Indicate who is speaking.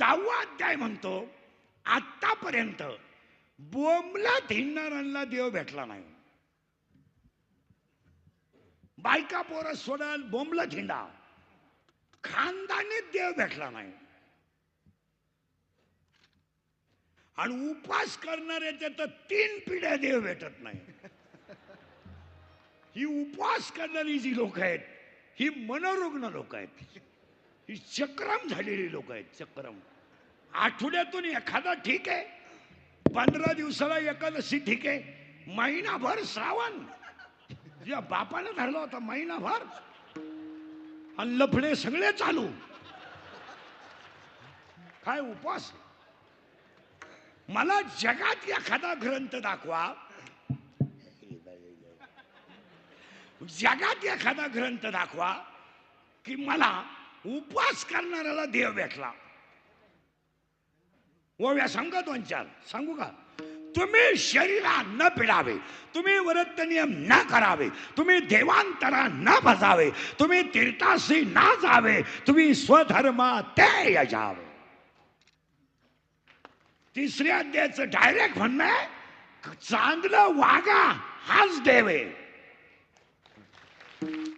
Speaker 1: दहावा अध्याय म्हणतो आतापर्यंत बोंबला धिंडणाऱ्यांना देव भेटला नाही. बायका पोरं सोडल बोंबला झिंडा खानदानीत देव भेटला नाही. आणि उपास करणाऱ्याच्या तर तीन पिढ्या देव भेटत नाही. ही उपवास करणारी जी लोक आहेत ही मनोरुग्ण लोक आहेत. ही चक्रम झालेली लोक आहेत चक्रम. आठवड्यातून एखादा ठीक आहे पंधरा दिवसाला एकादशी ठीक आहे महिनाभर श्रावण. या बापानं धरला होता महिनाभर. आणि लफडे सगळे चालू. काय उपास मला जगात एखादा ग्रंथ दाखवा. जगात एखादा ग्रंथ दाखवा की मला उपवास करणाऱ्याला देव भेटला. ओव्या सांगा दोन चार सांगू का? तुम्ही शरीरा न पिडावे तुम्ही व्रत नियम न करावे तुम्ही देवांतरा न भजावे तुम्ही तीर्थाशी ना जावे तुम्ही स्वधर्मा ते यजावे. तिसऱ्या अध्यायाचं डायरेक्ट म्हणणं आहे चांगलं वागा हाच देव आहे.